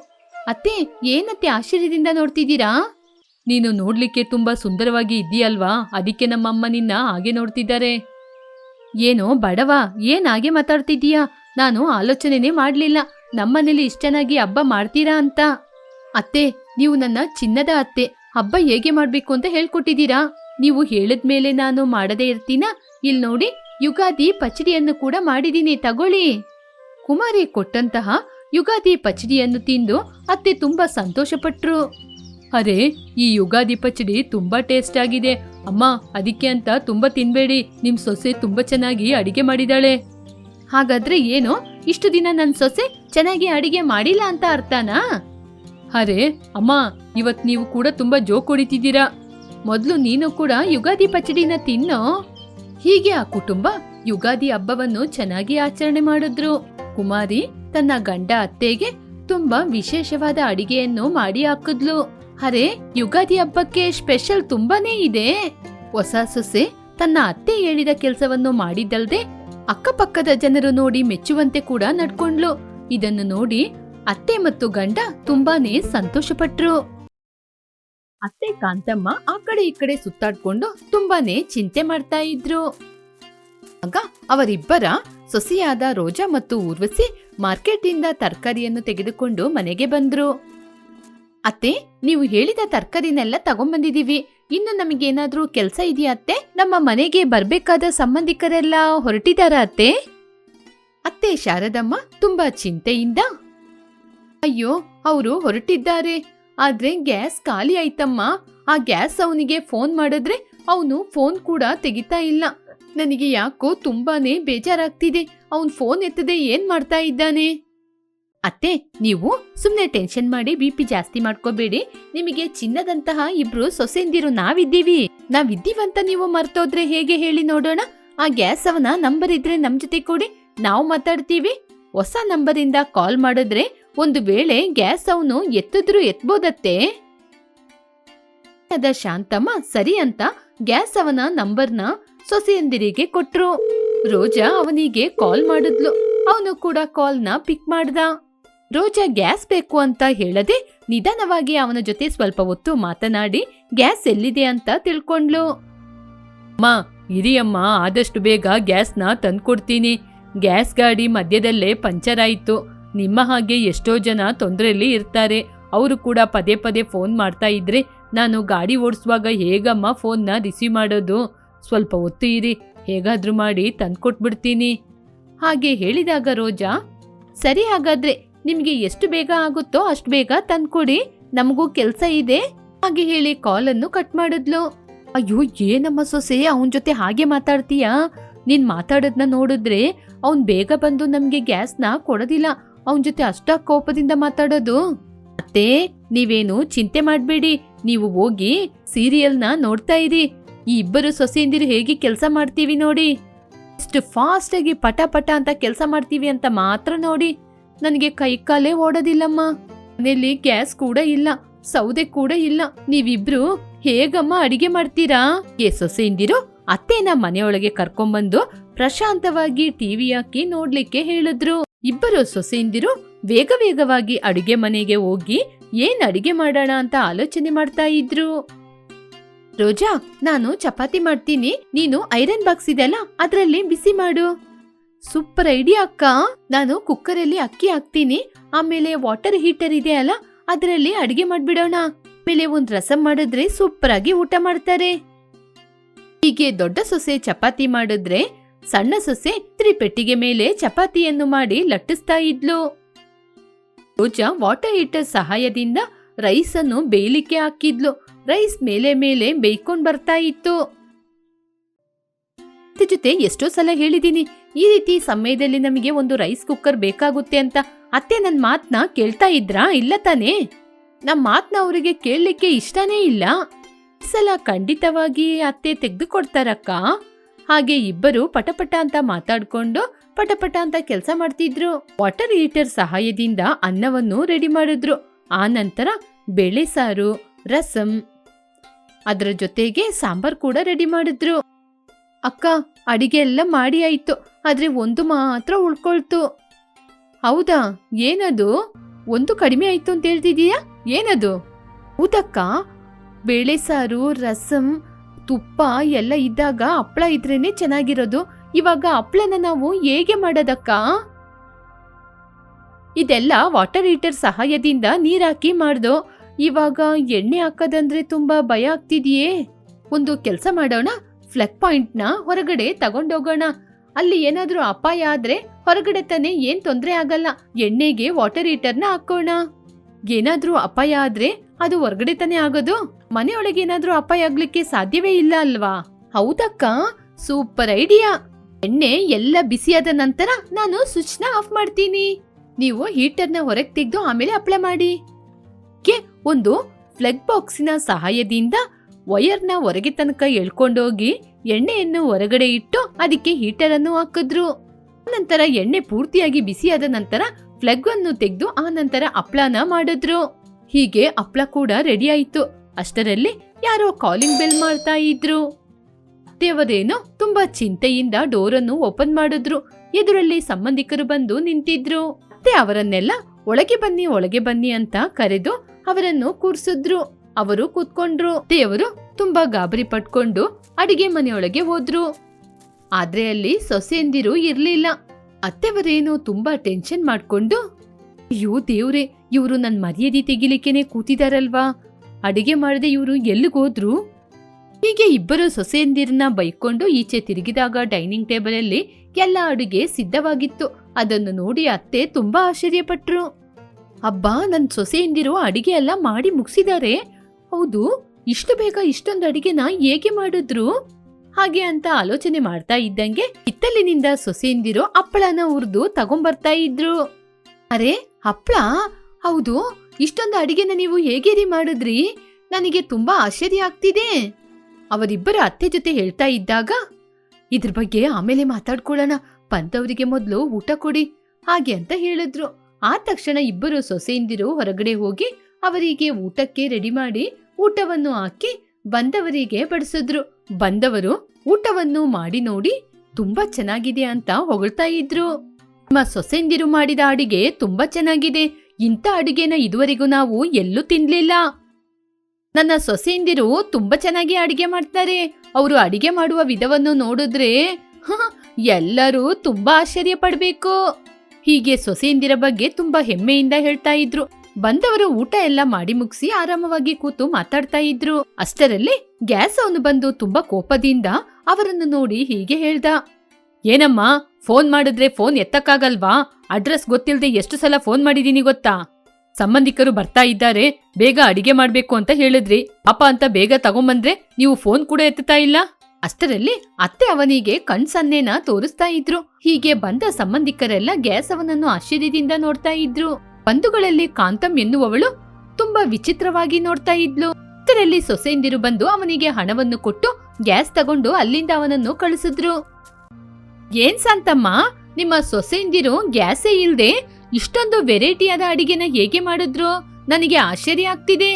ಅತ್ತೆ, ಏನತ್ತೆ ಆಶ್ಚರ್ಯದಿಂದ ನೋಡ್ತಿದ್ದೀರಾ? ನೀನು ನೋಡ್ಲಿಕ್ಕೆ ತುಂಬಾ ಸುಂದರವಾಗಿ ಇದ್ದೀಯಲ್ವಾ? ಅದಕ್ಕೆ ನಮ್ಮಮ್ಮ ನಿನ್ನ ಹಾಗೆ ನೋಡ್ತಿದ್ದಾರೆ. ಏನೋ ಬಡವ, ಏನ್ ಹಾಗೆ ಮಾತಾಡ್ತಿದ್ದೀಯಾ? ನಾನು ಆಲೋಚನೆನೇ ಮಾಡ್ಲಿಲ್ಲ. ನಮ್ಮನೇಲಿ ಇಷ್ಟನಾಗಿ ಹಬ್ಬ ಮಾಡ್ತೀರಾ ಅಂತ. ಅತ್ತೆ, ನೀವು ನನ್ನ ಚಿನ್ನದ ಅತ್ತೆ. ಹಬ್ಬ ಹೇಗೆ ಮಾಡ್ಬೇಕು ಅಂತ ಹೇಳ್ಕೊಟ್ಟಿದ್ದೀರಾ? ನೀವು ಹೇಳಿದ್ಮೇಲೆ ನಾನು ಮಾಡದೇ ಇರ್ತೀನ? ಇಲ್ಲಿ ನೋಡಿ ಯುಗಾದಿ ಪಚಡಿಯನ್ನು ಕೂಡ ಮಾಡಿದೀನಿ, ತಗೊಳ್ಳಿ. ಕುಮಾರಿ ಕೊಟ್ಟಂತಹ ಯುಗಾದಿ ಪಚಡಿಯನ್ನು ತಿಂದು ಅತ್ತೆ ತುಂಬಾ ಸಂತೋಷಪಟ್ರು. ಅರೆ, ಈ ಯುಗಾದಿ ಪಚಡಿ ತುಂಬಾ ಟೇಸ್ಟ್ ಆಗಿದೆ. ಅಮ್ಮ, ಅದಕ್ಕೆ ಅಂತ ತುಂಬಾ ತಿನ್ಬೇಡಿ. ನಿಮ್ ಸೊಸೆ ತುಂಬಾ ಚೆನ್ನಾಗಿ ಅಡಿಗೆ ಮಾಡಿದಾಳೆ. ಹಾಗಾದ್ರೆ ಏನು? ಇಷ್ಟು ದಿನ ನನ್ನ ಸೊಸೆ ಚೆನ್ನಾಗಿ ಅಡಿಗೆ ಮಾಡಿಲ್ಲ ಅಂತ ಅರ್ಥನಾ? ಅರೆ, ಅಮ್ಮ, ಇವತ್ ನೀವು ಕೂಡ ತುಂಬಾ ಜೋಕ್ ಹೊಡಿತಿದ್ದೀರಾ. ಮೊದ್ಲು ನೀನು ಕೂಡ ಯುಗಾದಿ ಪಚಡಿನ ತಿನ್ನೋ. ಹೀಗೆ ಆ ಕುಟುಂಬ ಯುಗಾದಿ ಹಬ್ಬವನ್ನು ಚೆನ್ನಾಗಿ ಆಚರಣೆ ಮಾಡಿದ್ರು. ಕುಮಾರಿ ತನ್ನ ಗಂಡ ಅತ್ತೆಗೆ ತುಂಬಾ ವಿಶೇಷವಾದ ಅಡಿಗೆಯನ್ನು ಮಾಡಿ ಹಾಕಿದ್ಲು. ಅರೆ, ಯುಗಾದಿ ಹಬ್ಬಕ್ಕೆ ಸ್ಪೆಷಲ್ ತುಂಬಾನೇ ಇದೆ. ಹೊಸ ಸೊಸೆ ತನ್ನ ಅತ್ತೆ ಹೇಳಿದ ಕೆಲಸವನ್ನು ಮಾಡಿದ್ದಲ್ದೆ ಅಕ್ಕಪಕ್ಕದ ಜನರು ನೋಡಿ ಮೆಚ್ಚುವಂತೆ ಕೂಡ ನಡ್ಕೊಂಡ್ಲು. ಇದನ್ನು ನೋಡಿ ಅತ್ತೆ ಮತ್ತು ಗಂಡ ತುಂಬಾನೇ ಸಂತೋಷಪಟ್ರು. ಅತ್ತೆ ಕಾಂತಮ್ಮ ಆ ಕಡೆ ಈ ಕಡೆ ಸುತ್ತಾಡ್ಕೊಂಡು ತುಂಬಾನೇ ಚಿಂತೆ ಮಾಡ್ತಾ ಇದ್ರು. ಆಗ ಅವರಿಬ್ಬರ ಸೊಸೆಯಾದ ರೋಜಾ ಮತ್ತು ಊರ್ವಶಿ ಮಾರ್ಕೆಟಿಂದ ತರಕಾರಿಯನ್ನು ತೆಗೆದುಕೊಂಡು ಮನೆಗೆ ಬಂದ್ರು. ಅತ್ತೆ, ನೀವು ಹೇಳಿದ ತರಕಾರಿನೆಲ್ಲ ತಗೊಂಬಂದಿದೀವಿ ಇನ್ನು ನಮಗೇನಾದ್ರೂ ಕೆಲಸ ಇದೆಯಾ ಅತ್ತೆ? ನಮ್ಮ ಮನೆಗೆ ಬರಬೇಕಾದ ಸಂಬಂಧಿಕರೆಲ್ಲ ಹೊರಟಿದಾರ ಅತ್ತೆ? ಅತ್ತೆ ಶಾರದಮ್ಮ ತುಂಬಾ ಚಿಂತೆಯಿಂದ, ಅಯ್ಯೋ, ಅವರು ಹೊರಟಿದ್ದಾರೆ. ಆದ್ರೆ ಗ್ಯಾಸ್ ಖಾಲಿ ಆಯ್ತಮ್ಮ. ಆ ಗ್ಯಾಸ್ ಅವನಿಗೆ ಫೋನ್ ಮಾಡಿದ್ರೆ ಅವನು ಫೋನ್ ಕೂಡ ತೆಗಿತಾ ಇಲ್ಲ. ನನಗೆ ಯಾಕೋ ತುಂಬಾನೇ ಬೇಜಾರಾಗ್ತಿದೆ. ಅವನ್ ಫೋನ್ ಎತ್ತದೆ ಏನ್ ಮಾಡ್ತಾ ಇದ್ದಾನೆ? ಅತ್ತೆ, ನೀವು ಸುಮ್ನೆ ಟೆನ್ಷನ್ ಮಾಡಿ ಬಿ ಪಿ ಜಾಸ್ತಿ ಮಾಡ್ಕೋಬೇಡಿ. ನಿಮಗೆ ಚಿನ್ನದಂತಹ ಇಬ್ರು ಸೊಸೆಂದಿರು ನಾವಿದ್ದೀವಿ. ನಾವಿದ್ದೀವಂತ ನೀವು ಮರ್ತೋದ್ರೆ ಹೇಗೆ ಹೇಳಿ ನೋಡೋಣ? ಆ ಗ್ಯಾಸ್ ಅವನ ನಂಬರ್ ಇದ್ರೆ ನಮ್ ಜೊತೆ ಕೊಡಿ ನಾವು ಮಾತಾಡ್ತೀವಿ. ಹೊಸ ನಂಬರಿಂದ ಕಾಲ್ ಮಾಡಿದ್ರೆ ಒಂದು ವೇಳೆ ಗ್ಯಾಸ್ ಅವನು ಎತ್ತಿದ್ರೂ ಎತ್ಬೋದತ್ತೆ? ಅದ ಶಾಂತಮ್ಮ, ಸರಿ ಅಂತ ಗ್ಯಾಸ್ ಅವನ ನಂಬರ್ನ ಸೊಸೆಯಂದಿರಿಗೆ ಕೊಟ್ರು. ರೋಜಾ ಅವನಿಗೆ ಕಾಲ್ ಮಾಡಿದ್ಲು. ಅವನು ಕೂಡ ಕಾಲ್ನ ಪಿಕ್ ಮಾಡ್ದ. ರೋಜಾ ಗ್ಯಾಸ್ ಬೇಕು ಅಂತ ಹೇಳದೆ ನಿಧಾನವಾಗಿ ಅವನ ಜೊತೆ ಸ್ವಲ್ಪ ಹೊತ್ತು ಮಾತನಾಡಿ ಗ್ಯಾಸ್ ಎಲ್ಲಿದೆ ಅಂತ ತಿಳ್ಕೊಂಡ್ಲು. ಅಮ್ಮ, ಇರಿಯಮ್ಮ, ಆದಷ್ಟು ಬೇಗ ಗ್ಯಾಸ್ನ ತಂದ್ಕೊಡ್ತೀನಿ. ಗ್ಯಾಸ್ ಗಾಡಿ ಮಧ್ಯದಲ್ಲೇ ಪಂಚರ್ ಆಯ್ತು. ನಿಮ್ಮ ಹಾಗೆ ಎಷ್ಟೋ ಜನ ತೊಂದರೆಯಲ್ಲಿ ಇರ್ತಾರೆ. ಅವರು ಕೂಡ ಪದೇ ಪದೇ ಫೋನ್ ಮಾಡ್ತಾ ಇದ್ರೆ ನಾನು ಗಾಡಿ ಓಡಿಸುವಾಗ ಹೇಗಮ್ಮ ಫೋನ್ನ ರಿಸೀವ್ ಮಾಡೋದು? ಸ್ವಲ್ಪ ಒತ್ತು ಇರಿ, ಹೇಗಾದ್ರೂ ಮಾಡಿ ತಂದ್ಕೊಟ್ಬಿಡ್ತೀನಿ. ಹಾಗೆ ಹೇಳಿದಾಗ ರೋಜಾ, ಸರಿ ಹಾಗಾದ್ರೆ, ನಿಮಗೆ ಎಷ್ಟು ಬೇಗ ಆಗುತ್ತೋ ಅಷ್ಟು ಬೇಗ ತಂದ್ಕೊಡಿ, ನಮಗೂ ಕೆಲಸ ಇದೆ. ಹಾಗೆ ಹೇಳಿ ಕಾಲನ್ನು ಕಟ್ ಮಾಡಿದ್ಲು. ಅಯ್ಯೋ, ಏನಮ್ಮ ಸೊಸೆ, ಅವನ್ ಜೊತೆ ಹಾಗೆ ಮಾತಾಡ್ತೀಯಾ? ನೀನ್ ಮಾತಾಡೋದನ್ನ ನೋಡಿದ್ರೆ ಅವ್ನು ಬೇಗ ಬಂದು ನಮಗೆ ಗ್ಯಾಸ್ನ ಕೊಡೋದಿಲ್ಲ. ಅವನ್ ಜೊತೆ ಅಷ್ಟ ಕೋಪದಿಂದ ಮಾತಾಡೋದು? ಅತ್ತೆ, ನೀವೇನು ಚಿಂತೆ ಮಾಡ್ಬೇಡಿ. ನೀವು ಹೋಗಿ ಸೀರಿಯಲ್ನ ನೋಡ್ತಾ ಇರಿ. ಈ ಇಬ್ಬರು ಸೊಸೆಯಂದಿರು ಹೇಗೆ ಕೆಲಸ ಮಾಡ್ತೀವಿ ನೋಡಿ. ಇಷ್ಟು ಫಾಸ್ಟ್ ಆಗಿ ಪಟ ಪಟ ಅಂತ ಕೆಲಸ ಮಾಡ್ತೀವಿ ಅಂತ ಮಾತ್ರ ನೋಡಿ. ನನಗೆ ಕೈ ಕಾಲೇ ಓಡೋದಿಲ್ಲಮ್ಮ. ಮನೇಲಿ ಗ್ಯಾಸ್ ಕೂಡ ಇಲ್ಲ, ಸೌದೆ ಕೂಡ ಇಲ್ಲ. ನೀವಿಬ್ರು ಹೇಗಮ್ಮ ಅಡಿಗೆ ಮಾಡ್ತೀರಾ? ಏ ಸೊಸೆಯಿಂದಿರು, ಅತ್ತೆನ ಮನೆಯೊಳಗೆ ಕರ್ಕೊಂಬಂದು ಪ್ರಶಾಂತವಾಗಿ ಟಿವಿ ಹಾಕಿ ನೋಡ್ಲಿಕ್ಕೆ ಹೇಳಿದ್ರು. ಇಬ್ಬರು ಸೊಸೆಯಿಂದಿರು ವೇಗ ವೇಗವಾಗಿ ಅಡುಗೆ ಮನೆಗೆ ಹೋಗಿ ಏನ್ ಅಡಿಗೆ ಮಾಡೋಣ ಅಂತ ಆಲೋಚನೆ ಮಾಡ್ತಾ ಇದ್ರು. ರೋಜಾ, ನಾನು ಚಪಾತಿ ಮಾಡ್ತೀನಿ. ನೀನು ಐರನ್ ಬಾಕ್ಸ್ ಇದೆಯಲ್ಲ ಅದರಲ್ಲಿ ಬಿಸಿ ಮಾಡು. ಸೂಪರ್ ಐಡಿಯಾ ಅಕ್ಕ. ನಾನು ಕುಕ್ಕರಲ್ಲಿ ಅಕ್ಕಿ ಹಾಕ್ತೀನಿ. ಆಮೇಲೆ ವಾಟರ್ ಹೀಟರ್ ಇದೆ ಅಲ್ಲ, ಅದರಲ್ಲಿ ಅಡಿಗೆ ಮಾಡ್ಬಿಡೋಣ. ಆಮೇಲೆ ಒಂದ್ ರಸಂ ಮಾಡಿದ್ರೆ ಸೂಪರ್ ಆಗಿ ಊಟ ಮಾಡ್ತಾರೆ. ಹೀಗೆ ದೊಡ್ಡ ಸೊಸೆ ಚಪಾತಿ ಮಾಡಿದ್ರೆ ಸಣ್ಣ ಸೊಸೆ ತ್ರಿಪೆಟ್ಟಿಗೆ ಮೇಲೆ ಚಪಾತಿಯನ್ನು ಮಾಡಿ ಲಟ್ಟಿಸ್ತಾ ಇದ್ಲು. ರೋಜಾ ವಾಟರ್ ಹೀಟರ್ ಸಹಾಯದಿಂದ ರೈಸ್ ಅನ್ನು ಬೇಯಲಿಕ್ಕೆ ಹಾಕಿದ್ಲು. ರೈಸ್ ಮೇಲೆ ಮೇಲೆ ಬೇಯ್ಕೊಂಡ್ ಬರ್ತಾ ಇತ್ತು. ಜೊತೆ ಎಷ್ಟೋ ಸಲ ಹೇಳಿದೀನಿ ಈ ರೀತಿ ಸಮಯದಲ್ಲಿ ನಮಗೆ ಒಂದು ರೈಸ್ ಕುಕ್ಕರ್ ಬೇಕಾಗುತ್ತೆ ಅಂತ. ಅತ್ತೆ ನನ್ನ ಮಾತ್ನ ಕೇಳ್ತಾ ಇದ್ರಾ? ಇಲ್ಲ ತಾನೇ? ನಮ್ಮ ಮಾತ್ನ ಅವರಿಗೆ ಕೇಳಲಿಕ್ಕೆ ಇಷ್ಟನೇ ಇಲ್ಲ. ಸಲ ಖಂಡಿತವಾಗಿ ಅತ್ತೆ ತೆಗೆದುಕೊಡ್ತಾರಕ್ಕ. ಹಾಗೆ ಇಬ್ಬರು ಪಟಪಟ ಅಂತ ಮಾತಾಡ್ಕೊಂಡು ಪಟಪಟ ಅಂತ ಕೆಲಸ ಮಾಡ್ತಿದ್ರು. ವಾಟರ್ ಹೀಟರ್ ಸಹಾಯದಿಂದ ಅನ್ನವನ್ನು ರೆಡಿ ಮಾಡಿದ್ರು. ಆ ನಂತರ ಬೇಳೆ ಸಾರು, ರಸಂ, ಅದರ ಜೊತೆಗೆ ಸಾಂಬಾರ್ ಕೂಡ ರೆಡಿ ಮಾಡಿದ್ರು. ಅಕ್ಕ, ಅಡಿಗೆ ಎಲ್ಲ ಮಾಡಿ ಆಯ್ತು. ಆದ್ರೆ ಒಂದು ಮಾತ್ರ ಉಳ್ಕೊಳ್ತು. ಹೌದಾ? ಏನದು? ಒಂದು ಕಡಿಮೆ ಆಯ್ತು ಅಂತ ಹೇಳ್ತಿದೀಯಾ? ಏನದು? ಹೌದಕ್ಕ. ಬೇಳೆ ಸಾರು, ರಸಂ ತುಪ್ಪ ಎಲ್ಲ ಇದ್ದಾಗ ಹಪ್ಳ ಇದ್ರೇನೆ ಚೆನ್ನಾಗಿರೋದು. ಇವಾಗ ಹಪ್ಳನ ನಾವು ಹೇಗೆ ಮಾಡೋದಕ್ಕ? ಇದೆಲ್ಲ ವಾಟರ್ ಹೀಟರ್ ಸಹಾಯದಿಂದ ನೀರಾಕಿ ಮಾಡ್ದು. ಇವಾಗ ಎಣ್ಣೆ ಹಾಕೋದಂದ್ರೆ ತುಂಬಾ ಭಯ ಆಗ್ತಿದೆಯೇ? ಒಂದು ಕೆಲಸ ಮಾಡೋಣ ಫ್ಲಗ್ ಪಾಯಿಂಟ್ನ ಹೊರಗಡೆ ತಗೊಂಡೋಗೋಣ. ಅಲ್ಲಿ ಏನಾದರೂ ಅಪಾಯ ಆದ್ರೆ ಹೊರಗಡೆ ತಾನೇ ಏನ್ ತೊಂದ್ರೆ ಆಗಲ್ಲ. ಎಣ್ಣೆಗೆ ವಾಟರ್ ಹೀಟರ್ನ ಹಾಕೋಣ. ಏನಾದರೂ ಅಪಾಯ ಆದ್ರೆ ಅದು ಹೊರಗಡೆ ತಾನೇ ಆಗೋದು? ಮನೆಯೊಳಗೆ ಏನಾದ್ರೂ ಅಪಾಯ ಆಗ್ಲಿಕ್ಕೆ ಸಾಧ್ಯವೇ ಇಲ್ಲ ಅಲ್ವಾ? ಹೌದಕ್ಕ, ಸೂಪರ್ ಐಡಿಯಾ. ಎಣ್ಣೆ ಎಲ್ಲ ಬಿಸಿಯಾದ ನಂತರ ನಾನು ಸ್ವಿಚ್ನ ಆಫ್ ಮಾಡ್ತೀನಿ. ನೀವು ಹೀಟರ್ನ ಹೊರಗೆ ತೆಗೆದು ಆಮೇಲೆ ಅಪ್ಲೈ ಮಾಡಿ. ಕೆ, ಒಂದು ಫ್ಲಗ್ ಬಾಕ್ಸಿನ ಸಹಾಯದಿಂದ ವಯರ್ನ ಹೊರಗೆ ತನಕ ಎಳ್ಕೊಂಡೋಗಿ ಎಣ್ಣೆಯನ್ನು ಹೊರಗಡೆ ಇಟ್ಟು ಅದಕ್ಕೆ ಹೀಟರ್ ಅನ್ನು ಹಾಕಿದ್ರು. ನಂತರ ಎಣ್ಣೆ ಪೂರ್ತಿಯಾಗಿ ಬಿಸಿಯಾದ ನಂತರ ಫ್ಲಗ್ ಅನ್ನು ತೆಗೆದು ಆ ನಂತರ ಅಪ್ಲಾನ ಮಾಡಿದ್ರು. ಹೀಗೆ ಹಪ್ಳ ಕೂಡ ರೆಡಿ ಆಯ್ತು. ಅಷ್ಟರಲ್ಲಿ ಯಾರೋ ಕಾಲಿಂಗ್ ಬೆಲ್ ಮಾಡ್ತಾ ಇದ್ರು. ದೇವದೇನು ತುಂಬಾ ಚಿಂತೆಯಿಂದ ಡೋರ್ ಅನ್ನು ಓಪನ್ ಮಾಡಿದ್ರು. ಎದುರಲ್ಲಿ ಸಂಬಂಧಿಕರು ಬಂದು ನಿಂತಿದ್ರು. ಅತ್ತೆ ಅವರನ್ನೆಲ್ಲ ಒಳಗೆ ಬನ್ನಿ ಒಳಗೆ ಬನ್ನಿ ಅಂತ ಕರೆದು ಅವರನ್ನು ಕೂರ್ಸಿದ್ರು. ಅವರು ಕೂತ್ಕೊಂಡ್ರು. ದೇವರು ತುಂಬಾ ಗಾಬರಿ ಪಟ್ಕೊಂಡು ಅಡಿಗೆ ಮನೆಯೊಳಗೆ ಹೋದ್ರು. ಆದ್ರೆ ಅಲ್ಲಿ ಸೊಸೆಯಂದಿರು ಇರ್ಲಿಲ್ಲ. ಅತ್ತೆವರೇನು ತುಂಬಾ ಟೆನ್ಷನ್ ಮಾಡ್ಕೊಂಡು ಅಯ್ಯೋ ದೇವ್ರೆ, ಇವರು ನನ್ನ ಮರ್ಯಾದೆ ತೆಗಿಲಿಕ್ಕೇನೆ ಕೂತಿದಾರಲ್ವಾ? ಅಡಿಗೆ ಮಾಡದೆ ಇವರು ಎಲ್ಲಿಗೋದ್ರು ಹೀಗೆ ಇಬ್ಬರು ಸೊಸೆಯಂದಿರನ್ನ ಬೈಕೊಂಡು ಈಚೆ ತಿರುಗಿದಾಗ ಡೈನಿಂಗ್ ಟೇಬಲ್ ಅಲ್ಲಿ ಎಲ್ಲ ಅಡುಗೆ ಸಿದ್ಧವಾಗಿತ್ತು. ಅದನ್ನು ನೋಡಿ ಅತ್ತೆ ತುಂಬಾ ಆಶ್ಚರ್ಯಪಟ್ರು. ಅಬ್ಬಾ, ನನ್ ಸೊಸೆಯಂದಿರು ಅಡಿಗೆ ಎಲ್ಲ ಮಾಡಿ ಮುಗಿಸಿದ್ದಾರೆ ಹೌದು, ಇಷ್ಟು ಬೇಗ ಇಷ್ಟೊಂದು ಅಡಿಗೆನ ಹೇಗೆ ಮಾಡಿದ್ರು? ಹಾಗೆ ಅಂತ ಆಲೋಚನೆ ಮಾಡ್ತಾ ಇದ್ದಂಗೆ ಹಿತ್ತಲಿನಿಂದ ಸೊಸೆಯಂದಿರು ಹಪ್ಪಳನ ಹುರಿದು ತಗೊಂಬರ್ತಾ ಇದ್ರು. ಅರೆ ಹಪ್ಪಳ ಹೌದು. ಇಷ್ಟೊಂದು ಅಡಿಗೆನ ನೀವು ಹೇಗೇರಿ ಮಾಡಿದ್ರಿ? ನನಗೆ ತುಂಬಾ ಆಶ್ಚರ್ಯ ಆಗ್ತಿದೆ. ಅವರಿಬ್ಬರ ಅತ್ತೆ ಜೊತೆ ಹೇಳ್ತಾ ಇದ್ದಾಗ, ಇದ್ರ ಬಗ್ಗೆ ಆಮೇಲೆ ಮಾತಾಡ್ಕೊಳ್ಳೋಣ. ಬಂದವರಿಗೆ ಮೊದಲು ಊಟ ಕೊಡಿ, ಹಾಗೆ ಅಂತ ಹೇಳಿದ್ರು. ಆ ತಕ್ಷಣ ಇಬ್ಬರು ಸೊಸೆಯಿಂದಿರು ಹೊರಗಡೆ ಹೋಗಿ ಅವರಿಗೆ ಊಟಕ್ಕೆ ರೆಡಿ ಮಾಡಿ ಊಟವನ್ನು ಹಾಕಿ ಬಂದವರಿಗೆ ಬಡಿಸಿದ್ರು. ಬಂದವರು ಊಟವನ್ನು ಮಾಡಿ ನೋಡಿ ತುಂಬಾ ಚೆನ್ನಾಗಿದೆ ಅಂತ ಹೊಗಳ್ತಾ ಇದ್ರು. ನಿಮ್ಮ ಸೊಸೆಂದಿರು ಮಾಡಿದ ಅಡಿಗೆ ತುಂಬಾ ಚೆನ್ನಾಗಿದೆ. ಇಂಥ ಅಡಿಗೆನ ಇದುವರೆಗೂ ನಾವು ಎಲ್ಲೂ ತಿನ್ಲಿಲ್ಲ. ನನ್ನ ಸೊಸೆಯಂದಿರು ತುಂಬಾ ಚೆನ್ನಾಗಿ ಅಡಿಗೆ ಮಾಡ್ತಾರೆ. ಅವರು ಅಡಿಗೆ ಮಾಡುವ ವಿಧವನ್ನು ನೋಡಿದ್ರೆ ಎಲ್ಲರೂ ತುಂಬಾ ಆಶ್ಚರ್ಯ ಪಡ್ಬೇಕು. ಹೀಗೆ ಸೊಸೆಯಂದಿರ ಬಗ್ಗೆ ತುಂಬಾ ಹೆಮ್ಮೆಯಿಂದ ಹೇಳ್ತಾ ಇದ್ರು. ಬಂದವರು ಊಟ ಎಲ್ಲ ಮಾಡಿ ಮುಗಿಸಿ ಆರಾಮವಾಗಿ ಕೂತು ಮಾತಾಡ್ತಾ ಇದ್ರು. ಅಷ್ಟರಲ್ಲಿ ಗ್ಯಾಸ್ ಅವನು ಬಂದು ತುಂಬಾ ಕೋಪದಿಂದ ಅವರನ್ನು ನೋಡಿ ಹೀಗೆ ಹೇಳ್ದ. ಏನಮ್ಮ, ಫೋನ್ ಮಾಡಿದ್ರೆ ಫೋನ್ ಎತ್ತಕ್ಕಾಗಲ್ವಾ? ಅಡ್ರೆಸ್ ಗೊತ್ತಿಲ್ಲದೆ ಎಷ್ಟು ಸಲ ಫೋನ್ ಮಾಡಿದೀನಿ ಗೊತ್ತಾ? ಸಂಬಂಧಿಕರು ಬರ್ತಾ ಇದ್ದಾರೆ, ಬೇಗ ಅಡಿಗೆ ಮಾಡ್ಬೇಕು ಅಂತ ಹೇಳಿದ್ರಿ. ಪಾಪ ಅಂತ ಬೇಗ ತಗೊಂಬಂದ್ರೆ ನೀವು ಫೋನ್ ಕೂಡ ಎತ್ತುತ್ತಾ ಇಲ್ಲ? ಅಷ್ಟರಲ್ಲಿ ಅತ್ತೆ ಅವನಿಗೆ ಕಣ್ಸನ್ನೇನ ತೋರಿಸ್ತಾ ಇದ್ರು. ಹೀಗೆ ಬಂದ ಸಂಬಂಧಿಕರೆಲ್ಲ ಗ್ಯಾಸ್ ಅವನನ್ನು ಆಶ್ಚರ್ಯದಿಂದ ನೋಡ್ತಾ ಇದ್ರು. ಬಂಧುಗಳಲ್ಲಿ ಕಾಂತಂ ಎನ್ನುವವಳು ತುಂಬಾ ವಿಚಿತ್ರವಾಗಿ ನೋಡ್ತಾ ಇದ್ಲು. ಅಷ್ಟರಲ್ಲಿ ಸೊಸೆಯಂದಿರು ಬಂದು ಅವನಿಗೆ ಹಣವನ್ನು ಕೊಟ್ಟು ಗ್ಯಾಸ್ ತಗೊಂಡು ಅಲ್ಲಿಂದ ಅವನನ್ನು ಕಳಿಸಿದ್ರು. ಏನ್ ಸಂತಮ್ಮ ನಿಮ್ಮ ಸೊಸೆಯಿಂದಿರು ಗ್ಯಾಸೇ ಇಲ್ದೆ ಇಷ್ಟೊಂದು ವೆರೈಟಿಯಾದ ಅಡಿಗೆನ ಹೇಗೆ ಮಾಡಿದ್ರು? ನನಗೆ ಆಶ್ಚರ್ಯ ಆಗ್ತಿದೆ.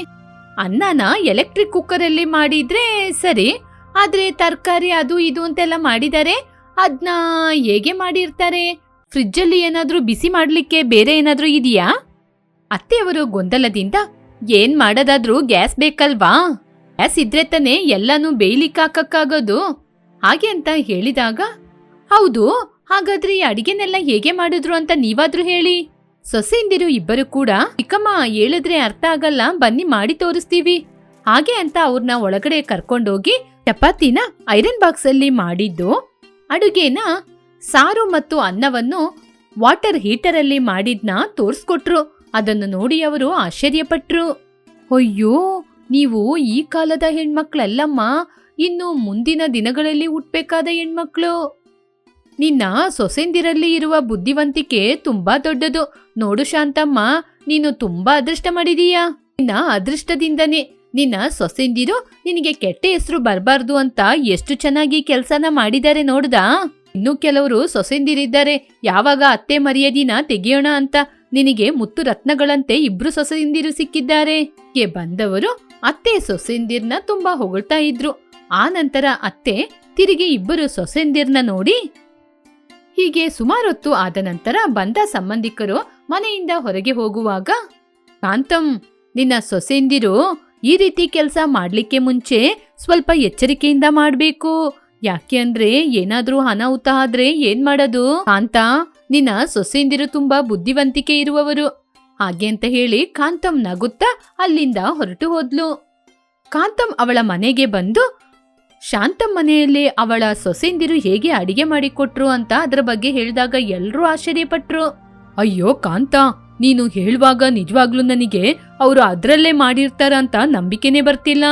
ಅನ್ನನ ಎಲೆಕ್ಟ್ರಿಕ್ ಕುಕ್ಕರ್ ಅಲ್ಲಿ ಮಾಡಿದ್ರೆ ಸರಿ, ಆದ್ರೆ ತರಕಾರಿ ಅದು ಇದು ಅಂತೆಲ್ಲ ಮಾಡಿದ್ದಾರೆ ಅದ್ನ ಹೇಗೆ ಮಾಡಿರ್ತಾರೆ? ಫ್ರಿಜ್ಜಲ್ಲಿ ಏನಾದ್ರೂ ಬಿಸಿ ಮಾಡ್ಲಿಕ್ಕೆ ಬೇರೆ ಏನಾದ್ರೂ ಇದೆಯಾ? ಅತ್ತೆಯವರು ಗೊಂದಲದಿಂದ, ಏನ್ ಮಾಡೋದಾದ್ರೂ ಗ್ಯಾಸ್ ಬೇಕಲ್ವಾ? ಗ್ಯಾಸ್ ಇದ್ರೆ ತಾನೇ ಎಲ್ಲಾನು ಬೇಯ್ಲಿಕ್ಕೆ ಹಾಕಕ್ಕಾಗೋದು? ಹಾಗೆ ಅಂತ ಹೇಳಿದಾಗ ಹೌದು, ಹಾಗಾದ್ರೆ ಈ ಅಡಿಗೆನೆಲ್ಲ ಹೇಗೆ ಮಾಡಿದ್ರು ಅಂತ ನೀವಾದ್ರೂ ಹೇಳಿ. ಸೊಸೆಯಿಂದಿರು ಇಬ್ಬರು ಕೂಡ, ಚಿಕ್ಕಮ್ಮ ಹೇಳಿದ್ರೆ ಅರ್ಥ ಆಗಲ್ಲ, ಬನ್ನಿ ಮಾಡಿ ತೋರಿಸ್ತೀವಿ. ಹಾಗೆ ಅಂತ ಅವ್ರನ್ನ ಒಳಗಡೆ ಕರ್ಕೊಂಡೋಗಿ ಚಪಾತಿನ ಐರನ್ ಬಾಕ್ಸ್ ಅಲ್ಲಿ ಮಾಡಿದ್ದು. ಅಡುಗೆನ ಸಾರು ಮತ್ತು ಅನ್ನವನ್ನು ವಾಟರ್ ಹೀಟರ್ ಅಲ್ಲಿ ಮಾಡಿದ್ನ ತೋರಿಸ್ಕೊಟ್ರು. ಅದನ್ನು ನೋಡಿ ಅವರು ಆಶ್ಚರ್ಯಪಟ್ರು. ಅಯ್ಯೋ, ನೀವು ಈ ಕಾಲದ ಹೆಣ್ಮಕ್ಳಲ್ಲಮ್ಮ. ಇನ್ನು ಮುಂದಿನ ದಿನಗಳಲ್ಲಿ ಹುಟ್ಬೇಕಾದ ಹೆಣ್ಮಕ್ಳು. ನಿನ್ನ ಸೊಸೆಂದಿರಲ್ಲಿ ಇರುವ ಬುದ್ಧಿವಂತಿಕೆ ತುಂಬಾ ದೊಡ್ಡದು. ನೋಡು ಶಾಂತಮ್ಮ, ನೀನು ತುಂಬಾ ಅದೃಷ್ಟ ಮಾಡಿದೀಯಾ? ನಿನ್ನ ಅದೃಷ್ಟದಿಂದನೇ ನಿನ್ನ ಸೊಸೆಂದಿರು ನಿನಗೆ ಕೆಟ್ಟ ಹೆಸರು ಬರಬಾರ್ದು ಅಂತ ಎಷ್ಟು ಚೆನ್ನಾಗಿ ಕೆಲಸನ ಮಾಡಿದ್ದಾರೆ ನೋಡ್ದಾ? ಇನ್ನು ಕೆಲವರು ಸೊಸೆಂದಿರಿದ್ದಾರೆ. ಯಾವಾಗ ಅತ್ತೆ ಮರ್ಯಾದಿನ ತೆಗೆಯೋಣ ಅಂತ ನಿನಗೆ ಮುತ್ತು ರತ್ನಗಳಂತೆ ಇಬ್ರು ಸೊಸೆಂದಿರು ಸಿಕ್ಕಿದ್ದಾರೆ. ಬಂದವರು ಅತ್ತೆ ಸೊಸೆಂದಿರ್ನ ತುಂಬಾ ಹೊಗಳ್ತಾ ಇದ್ರು. ಆ ನಂತರ ಅತ್ತೆ ತಿರುಗಿ ಇಬ್ಬರು ಸೊಸೆಂದಿರ್ನ ನೋಡಿ ಹೀಗೆ ಸುಮಾರೊತ್ತು ಆದ ನಂತರ ಬಂದ ಸಂಬಂಧಿಕರು ಮನೆಯಿಂದ ಹೊರಗೆ ಹೋಗುವಾಗ, ಕಾಂತಂ, ನಿನ್ನ ಸೊಸೆಂದಿರು ಈ ರೀತಿ ಕೆಲಸ ಮಾಡ್ಲಿಕ್ಕೆ ಮುಂಚೆ ಸ್ವಲ್ಪ ಎಚ್ಚರಿಕೆಯಿಂದ ಮಾಡಬೇಕು. ಯಾಕೆ ಅಂದ್ರೆ ಏನಾದ್ರೂ ಅನಾಹುತ ಆದ್ರೆ ಏನ್ ಮಾಡೋದು? ಕಾಂತ, ನಿನ್ನ ಸೊಸೆಂದಿರು ತುಂಬಾ ಬುದ್ಧಿವಂತಿಕೆ ಇರುವವರು. ಹಾಗೆ ಅಂತ ಹೇಳಿ ಕಾಂತಂ ನಗುತ್ತಾ ಅಲ್ಲಿಂದ ಹೊರಟು ಹೋದ್ಲು. ಕಾಂತಂ ಅವಳ ಮನೆಗೆ ಬಂದು ಶಾಂತಂ ಮನೆಯಲ್ಲಿ ಅವಳ ಸೊಸೆಂದಿರು ಹೇಗೆ ಅಡಿಗೆ ಮಾಡಿಕೊಟ್ರು ಅಂತ ಅದರ ಬಗ್ಗೆ ಹೇಳಿದಾಗ ಎಲ್ಲರೂ ಆಶ್ಚರ್ಯಪಟ್ರು. ಅಯ್ಯೋ ಕಾಂತ, ನೀನು ಹೇಳುವಾಗ ನಿಜವಾಗ್ಲೂ ನನಗೆ ಅವರು ಅದ್ರಲ್ಲೇ ಮಾಡಿರ್ತಾರಂತ ನಂಬಿಕೆನೇ ಬರ್ತಿಲ್ಲ.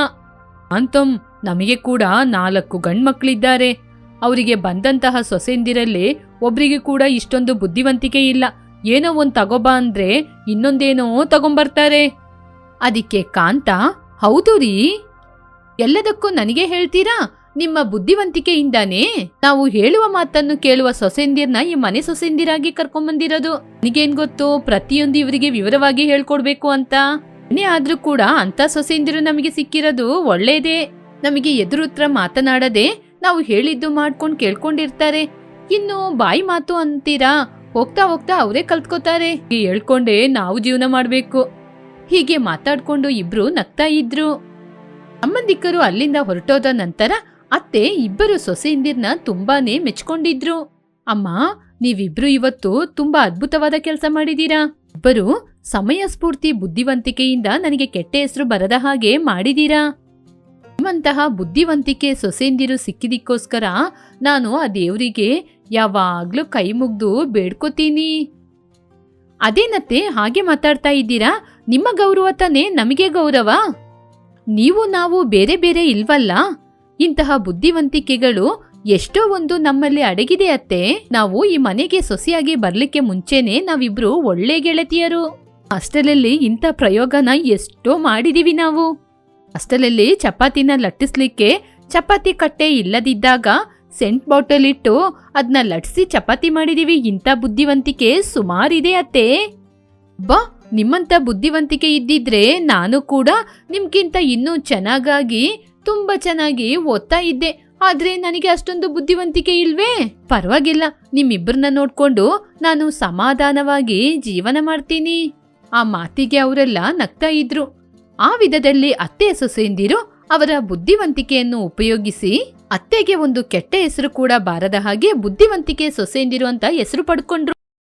ಕಾಂತಮ್ ನಮಗೆ ಕೂಡ ನಾಲ್ಕು ಗಂಡ್ಮಕ್ಳಿದ್ದಾರೆ. ಅವರಿಗೆ ಬಂದಂತಹ ಸೊಸೆಂದಿರಲ್ಲಿ ಒಬ್ರಿಗೆ ಕೂಡ ಇಷ್ಟೊಂದು ಬುದ್ಧಿವಂತಿಕೆ ಇಲ್ಲ. ಏನೋ ಒಂದು ತಗೋಬಾ ಅಂದ್ರೆ ಇನ್ನೊಂದೇನೋ ತಗೊಂಬರ್ತಾರೆ. ಅದಕ್ಕೆ ಕಾಂತ, ಹೌದು ರೀ. ಎಲ್ಲದಕ್ಕೂ ನನಗೆ ಹೇಳ್ತೀರಾ? ನಿಮ್ಮ ಬುದ್ಧಿವಂತಿಕೆಯಿಂದಾನೇ ನಾವು ಹೇಳುವ ಮಾತನ್ನು ಕೇಳುವ ಸೊಸೆಂದಿರ್ನ ಈ ಮನೆ ಸೊಸೆಂದಿರಾಗಿ ಕರ್ಕೊಂಬಂದಿರೋದು. ನಿಗೇನ್ ಗೊತ್ತು? ಪ್ರತಿಯೊಂದು ಇವರಿಗೆ ವಿವರವಾಗಿ ಹೇಳ್ಕೊಡ್ಬೇಕು ಅಂತ. ಏನೇ ಆದ್ರೂ ಕೂಡ ಅಂತ ಸೊಸೆಂದಿರು ನಮಗೆ ಸಿಕ್ಕಿರೋದು ಒಳ್ಳೇದೇ. ನಮಗೆ ಎದುರುತ್ರ ಮಾತನಾಡದೆ ನಾವು ಹೇಳಿದ್ದು ಮಾಡ್ಕೊಂಡು ಕೇಳ್ಕೊಂಡಿರ್ತಾರೆ. ಇನ್ನು ಬಾಯಿ ಮಾತು ಅಂತೀರಾ? ಹೋಗ್ತಾ ಹೋಗ್ತಾ ಅವರೇ ಕಲ್ತ್ಕೋತಾರೆ. ಹೇಳ್ಕೊಂಡೆ ನಾವು ಜೀವನ ಮಾಡ್ಬೇಕು. ಹೀಗೆ ಮಾತಾಡ್ಕೊಂಡು ಇಬ್ರು ನಗ್ತಾ ಇದ್ರು. ಸಂಬಂಧಿಕರು ಅಲ್ಲಿಂದ ಹೊರಟೋದ ನಂತರ ಅತ್ತೆ ಇಬ್ಬರು ಸೊಸೆಯಿಂದಿರ್ನ ತುಂಬಾನೇ ಮೆಚ್ಕೊಂಡಿದ್ರು. ಅಮ್ಮ, ನೀವಿಬ್ರು ಇವತ್ತು ತುಂಬಾ ಅದ್ಭುತವಾದ ಕೆಲಸ ಮಾಡಿದೀರಾ? ಇಬ್ಬರು ಸಮಯ ಸ್ಫೂರ್ತಿ ಬುದ್ಧಿವಂತಿಕೆಯಿಂದ ನನಗೆ ಕೆಟ್ಟ ಹೆಸರು ಬರದ ಹಾಗೆ ಮಾಡಿದೀರಾ? ನಿಮ್ಮಂತಹ ಬುದ್ಧಿವಂತಿಕೆ ಸೊಸೆಂದಿರು ಸಿಕ್ಕಿದಿಕ್ಕೋಸ್ಕರ ನಾನು ಆ ದೇವರಿಗೆ ಯಾವಾಗ್ಲೂ ಕೈ ಮುಗ್ದು ಬೇಡ್ಕೋತೀನಿ. ಅದೇನತ್ತೆ, ಹಾಗೆ ಮಾತಾಡ್ತಾ ಇದ್ದೀರಾ? ನಿಮ್ಮ ಗೌರವ ತಾನೇ ನಮಗೆ ಗೌರವ. ನೀವು ನಾವು ಬೇರೆ ಬೇರೆ ಇಲ್ವಲ್ಲ? ಇಂತಹ ಬುದ್ಧಿವಂತಿಕೆಗಳು ಎಷ್ಟೋ ಒಂದು ನಮ್ಮಲ್ಲಿ ಅಡಗಿದೆ ಅತ್ತೆ. ನಾವು ಈ ಮನೆಗೆ ಸೊಸೆಯಾಗಿ ಬರ್ಲಿಕ್ಕೆ ಮುಂಚೆನೆ ನಾವಿಬ್ರು ಒಳ್ಳೆ ಗೆಳತಿಯರು. ಹಾಸ್ಟೆಲಲ್ಲಿ ಇಂಥ ಪ್ರಯೋಗನ ಎಷ್ಟೋ ಮಾಡಿದೀವಿ ನಾವು. ಹಾಸ್ಟೆಲಲ್ಲಿ ಚಪಾತಿನ ಲಟ್ಟಿಸ್ಲಿಕ್ಕೆ ಚಪಾತಿ ಕಟ್ಟೆ ಇಲ್ಲದಿದ್ದಾಗ ಸೆಂಟ್ ಬಾಟಲ್ ಇಟ್ಟು ಅದನ್ನ ಲಟ್ಸಿ ಚಪಾತಿ ಮಾಡಿದೀವಿ ಇಂಥ ಬುದ್ಧಿವಂತಿಕೆ ಸುಮಾರಿದೆ ಅತ್ತೆ. ಬಾ ನಿಮ್ಮಂತ ಬುದ್ಧಿವಂತಿಕೆ ಇದ್ದಿದ್ರೆ ನಾನು ಕೂಡ ನಿಮ್ಗಿಂತ ಇನ್ನೂ ಚೆನ್ನಾಗಾಗಿ, ತುಂಬಾ ಚೆನ್ನಾಗಿ ಓದ್ತಾ ಇದ್ದೆ. ಆದ್ರೆ ನನಗೆ ಅಷ್ಟೊಂದು ಬುದ್ಧಿವಂತಿಕೆ ಇಲ್ವೇ? ಪರವಾಗಿಲ್ಲ, ನಿಮ್ಮಿಬ್ಬರನ್ನ ನೋಡ್ಕೊಂಡು ನಾನು ಸಮಾಧಾನವಾಗಿ ಜೀವನ ಮಾಡ್ತೀನಿ. ಆ ಮಾತಿಗೆ ಅವರೆಲ್ಲ ನಗ್ತಾ ಇದ್ರು. ಆ ವಿಧದಲ್ಲಿ ಅತ್ತೆ ಸೊಸೆಯಂದಿರು ಅವರ ಬುದ್ಧಿವಂತಿಕೆಯನ್ನು ಉಪಯೋಗಿಸಿ ಅತ್ತೆಗೆ ಒಂದು ಕೆಟ್ಟ ಹೆಸರು ಕೂಡ ಬಾರದ ಹಾಗೆ ಬುದ್ಧಿವಂತಿಕೆ ಸೊಸೆಯಂದಿರು ಅಂತ ಹೆಸರು ಪಡ್ಕೊಂಡ್ರು.